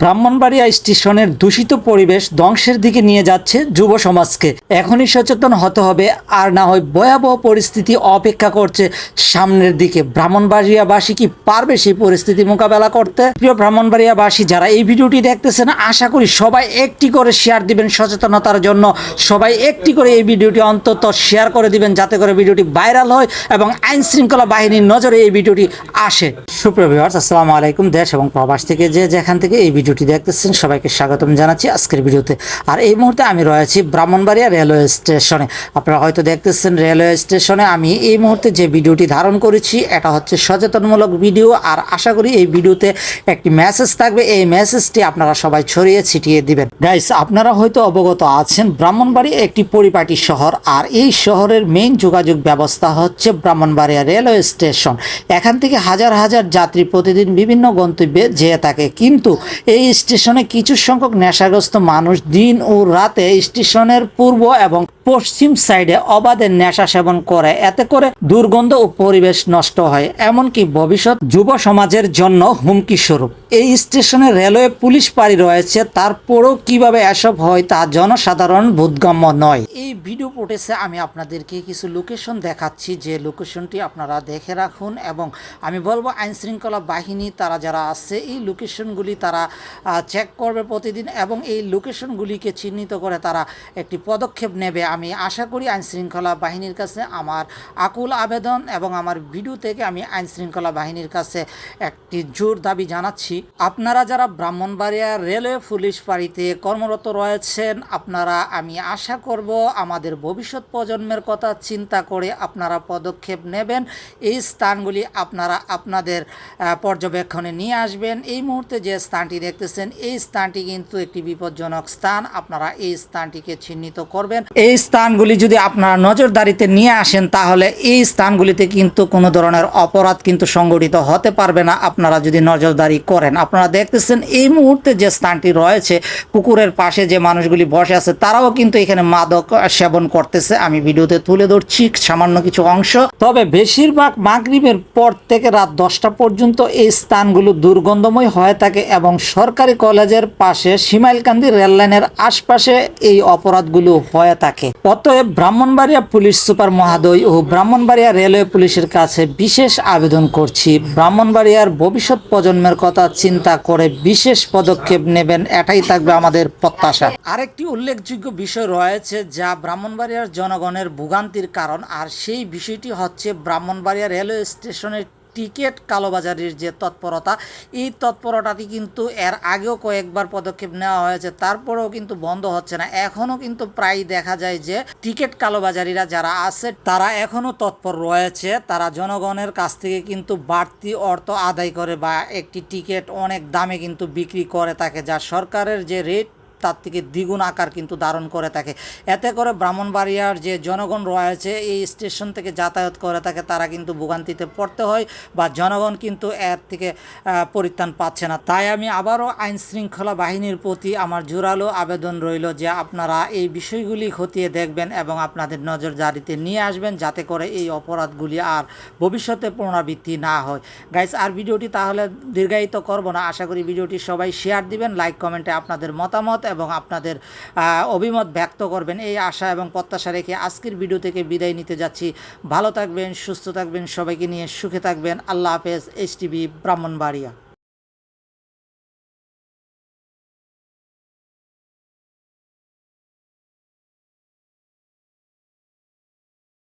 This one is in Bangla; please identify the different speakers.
Speaker 1: ব্রাহ্মণবাড়িয়া স্টেশনের দূষিত পরিবেশ ধ্বংসের দিকে নিয়ে যাচ্ছে যুব সমাজকে। এখনই সচেতন হতে হবে আর না হয় ভয়াবহ পরিস্থিতি অপেক্ষা করছে সামনের দিকে। ব্রাহ্মণবাড়িয়াবাসী কি পারবে সেই পরিস্থিতি মোকাবেলা করতে? প্রিয় ব্রাহ্মণবাড়িয়াবাসী, যারা এই ভিডিওটি দেখতেছেন, আশা করি সবাই একটি করে শেয়ার দিবেন সচেতনতার জন্য। সবাই একটি করে এই ভিডিওটি অন্তত শেয়ার করে দিবেন যাতে করে ভিডিওটি ভাইরাল হয় এবং আইন শৃঙ্খলা বাহিনীর নজরে এই ভিডিওটি আসে। সুপ্রিয় ভিউয়ার্স আসসালামু আলাইকুম। দেশ এবং প্রবাস থেকে যে যেখান থেকে এই ভিডিওটি দেখতেছেন, সবাইকে স্বাগতম জানাচ্ছি আজকের ভিডিওতে। আর এই মুহূর্তে আমি রয়েছি ব্রাহ্মণবাড়িয়া রেলওয়ে স্টেশনে। আপনারা হয়তো দেখতেছেন রেলওয়ে স্টেশনে আমি এই মুহূর্তে যে ভিডিওটি ধারণ করেছি, এটা হচ্ছে সচেতনমূলক ভিডিও। আর আশা করি এই ভিডিওতে একটি মেসেজ থাকবে। এই মেসেজটি আপনারা সবাই ছড়িয়ে ছিটিয়ে দিবেন। গাইস আপনারা হয়তো অবগত আছেন ব্রাহ্মণবাড়ি একটি পরিপাটি শহর। আর এই শহরের মেইন যোগাযোগ ব্যবস্থা হচ্ছে ব্রাহ্মণবাড়িয়া রেলওয়ে স্টেশন। এখান থেকে হাজার হাজার যাত্রী প্রতিদিন বিভিন্ন গন্তব্যে যেয়ে থাকে। কিন্তু এই স্টেশনে কিছু সংখ্যক নেশাগ্রস্ত মানুষ দিন ও রাতে স্টেশনের পূর্ব এবং পশ্চিম সাইডে অবাধে নেশা সেবন করে। এতে করে দুর্গন্ধ ও পরিবেশ নষ্ট হয়, এমনকি ভবিষ্যৎ যুব সমাজের জন্য হুমকি স্বরূপ। এই স্টেশনে রেলওয়ে পুলিশ পাড়ি রয়েছে, তারপরও কীভাবে এসব হয় তা জনসাধারণ বোধগম্য নয়। এই ভিডিও ফুটেজে আমি আপনাদেরকে কিছু লোকেশন দেখাচ্ছি, যে লোকেশনটি আপনারা দেখে রাখুন এবং আমি বলব আইন শৃঙ্খলা বাহিনী, তারা যারা আছে, এই লোকেশনগুলি তারা চেক করবে প্রতিদিন এবং এই লোকেশনগুলিকে চিহ্নিত করে তারা একটি পদক্ষেপ নেবে। আমি আশা করি আইন শৃঙ্খলা বাহিনীর কাছে আমার আকুল আবেদন এবং আমার ভিডিও থেকে আমি আইন শৃঙ্খলা বাহিনীর কাছে একটি জোর দাবি জানাচ্ছি। আপনারা যারা ব্রাহ্মণবাড়িয়া রেলওয়ে পুলিশ বাড়িতে কর্মরত রয়েছেন, আপনারা আমি আশা করব আমাদের ভবিষ্যৎ প্রজন্মের কথা চিন্তা করে আপনারা পদক্ষেপ নেবেন। এই স্থানগুলি আপনারা আপনাদের পর্যবেক্ষণে নিয়ে আসবেন। এই মুহূর্তে যে স্থানটি দেখতেছেন, এই স্থানটি কিন্তু একটি বিপজ্জনক স্থান। আপনারা এই স্থানটিকে চিহ্নিত করবেন। এই স্থানগুলি যদি আপনারা নজরদারিতে নিয়ে আসেন, তাহলে এই স্থানগুলিতে কিন্তু কোনো ধরনের অপরাধ কিন্তু সংগঠিত হতে পারবে না। আপনারা যদি নজরদারি করেন, আপনারা দেখতেছেন এই মুহূর্তে যে স্থানটি রয়েছে, পুকুরের পাশে যে মানুষগুলি বসে আছে, তারাও কিন্তু এখানে মাদক সেবন করতেছে। আমি ভিডিওতে তুলে ধরছি সামান্য কিছু অংশ। তবে বেশিরভাগ মাগরিবের পর থেকে রাত দশটা পর্যন্ত এই স্থানগুলো দুর্গন্ধময় হয়ে থাকে এবং সরকারি কলেজের পাশে সিমাইলকান্দি রেল লাইনের আশপাশে এই অপরাধগুলো হয়ে থাকে। অতএব ব্রাহ্মণবাড়িয়া পুলিশ সুপার মহাদয় ও ব্রাহ্মণবাড়িয়া রেলওয়ে পুলিশের কাছে বিশেষ আবেদন করছি। ব্রাহ্মণবাড়িয়ার ভবিষ্যৎ প্রজন্মের কথা চিন্তা করে বিশেষ পদক্ষেপ নেবেন, এটাই থাকবে আমাদের প্রত্যাশা। আরেকটি উল্লেখযোগ্য বিষয় রয়েছে যা ব্রাহ্মণবাড়িয়ার জনগণের ভোগান্তির কারণ, আর সেই বিষয়টি হচ্ছে ব্রাহ্মণবাড়িয়া রেলওয়ে স্টেশনের টিকিট কালোবাজারির যে তৎপরতা, এই তৎপরতাটি কিন্তু এর আগেও কয়েকবার পদক্ষেপ নেওয়া হয়েছে, তারপরেও কিন্তু বন্ধ হচ্ছে না। এখনও কিন্তু প্রায় দেখা যায় যে টিকিট কালোবাজারিরা যারা আছে, তারা এখনও তৎপর রয়েছে। তারা জনগণের কাছ থেকে কিন্তু বাড়তি অর্থ আদায় করে বা একটি টিকিট অনেক দামে কিন্তু বিক্রি করে থাকে, যা সরকারের যে রেট তার থেকে দ্বিগুণ আকার কিন্তু ধারণ করে থাকে। এতে করে ব্রাহ্মণবাড়িয়ার যে জনগণ রয়েছে, এই স্টেশন থেকে যাতায়াত করে থাকে, তারা কিন্তু ভোগান্তিতে পড়তে হয় বা জনগণ কিন্তু এর থেকে পরিত্রাণ পাচ্ছে না। তাই আমি আবারও আইন শৃঙ্খলা বাহিনীর প্রতি আমার জোরালো আবেদন রইল যে আপনারা এই বিষয়গুলি খতিয়ে দেখবেন এবং আপনাদের নজরদারিতে নিয়ে আসবেন যাতে করে এই অপরাধগুলি আর ভবিষ্যতে পুনরাবৃত্তি না হয়। গাইস আর ভিডিওটি তাহলে দীর্ঘায়িত করব না। আশা করি ভিডিওটি সবাই শেয়ার দিবেন লাইক কমেন্টে আপনাদের মতামত এবং আপনাদের অভিমত ব্যক্ত করবেন। এই আশা এবং প্রত্যাশা রেখে আজকের ভিডিও থেকে বিদায় নিতে যাচ্ছি। ভালো থাকবেন, সুস্থ থাকবেন, সবাইকে নিয়ে সুখে থাকবেন। আল্লাহ হাফেজ এইচ টিভি ব্রাহ্মণবাড়িয়া